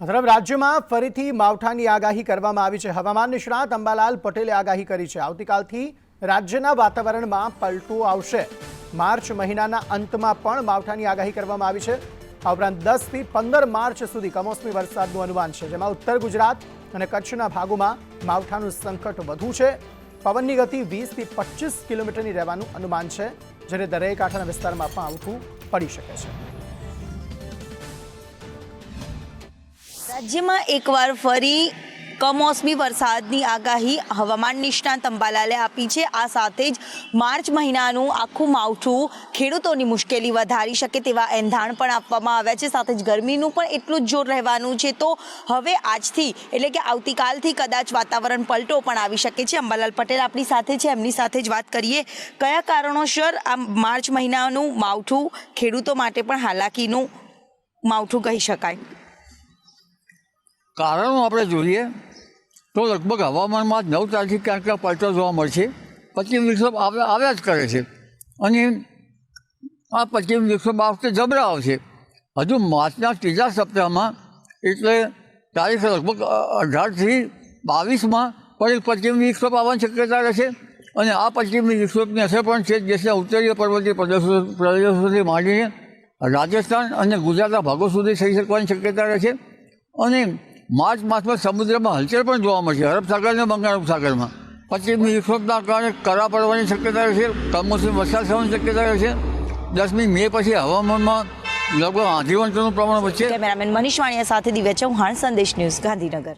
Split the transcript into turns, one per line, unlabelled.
તરફ રાજ્યમાં ફરીથી માવઠાની આગાહી કરવામાં આવી છે. હવામાન નિષ્ણાત અંબાલાલ પટેલે આગાહી કરી છે. આવતીકાલથી રાજ્યના વાતાવરણમાં પલટો આવશે. માર્ચ મહિનાના અંતમાં પણ માવઠાની આગાહી કરવામાં આવી છે. આ ઉપરાંત દસથી પંદર માર્ચ સુધી કમોસમી વરસાદનું અનુમાન છે. જેમાં ઉત્તર ગુજરાત અને કચ્છના ભાગોમાં માવઠાનું સંકટ વધુ છે. પવનની ગતિ વીસથી પચીસ કિલોમીટરની રહેવાનું અનુમાન છે જ્યારે દરિયાકાંઠાના વિસ્તારમાં પણ આવતું પડી શકે છે.
રાજ્યમાં એકવાર ફરી કમોસમી વરસાદની આગાહી હવામાન નિષ્ણાંત અંબાલાલે આપી છે. આ સાથે જ માર્ચ મહિનાનું આખું માવઠું ખેડૂતોની મુશ્કેલી વધારી શકે તેવા એંધાણ પણ આપવામાં આવ્યા છે. સાથે જ ગરમીનું પણ એટલું જ જોર રહેવાનું છે. તો હવે આજથી એટલે કે આવતીકાલથી કદાચ વાતાવરણ પલટો પણ આવી શકે છે. અંબાલાલ પટેલ આપણી સાથે છે. એમની સાથે જ વાત કરીએ. કયા કારણોસર આ માર્ચ મહિનાનું માવઠું ખેડૂતો માટે પણ હાલાકીનું માવઠું કહી શકાય?
કારણો આપણે જોઈએ તો લગભગ હવામાનમાં નવ તારીખથી ક્યાંક ક્યાંક પલટો જોવા મળશે પશ્ચિમ વિક્ષોભ આવ્યા જ કરે છે. અને આ પશ્ચિમ વિક્ષોભ આ વખતે જબરા આવશે. હજુ માર્ચના ત્રીજા સપ્તાહમાં, એટલે તારીખ લગભગ અઢારથી બાવીસમાં પણ પશ્ચિમ વિક્ષોભ આવવાની શક્યતા રહેશે. અને આ પશ્ચિમ વિક્ષોભની અસર પણ છે દેશના ઉત્તરીય પર્વતીય પ્રદેશો પ્રદેશોથી માંડીને રાજસ્થાન અને ગુજરાતના ભાગો સુધી થઈ શકવાની શક્યતા રહેશે. અને માર્ચ માસમાં સમુદ્રમાં હલચલ પણ જોવા મળશે. અરબ સાગર અને બંગાળ ઉપસાગરમાં. પશ્ચિમી વિક્ષોભના કારણે કરા પડવાની શક્યતા રહેશે, કમોસમી વરસાદ થવાની શક્યતા રહેશે. દસમી મે પછી હવામાનમાં લગભગ આંધીવંતનું પ્રમાણ વધશે.
કેમેરામેન મનીષ વાણિયા સાથે દિવ્યા ચૌહાણ, સંદેશ ન્યૂઝ ગાંધીનગર.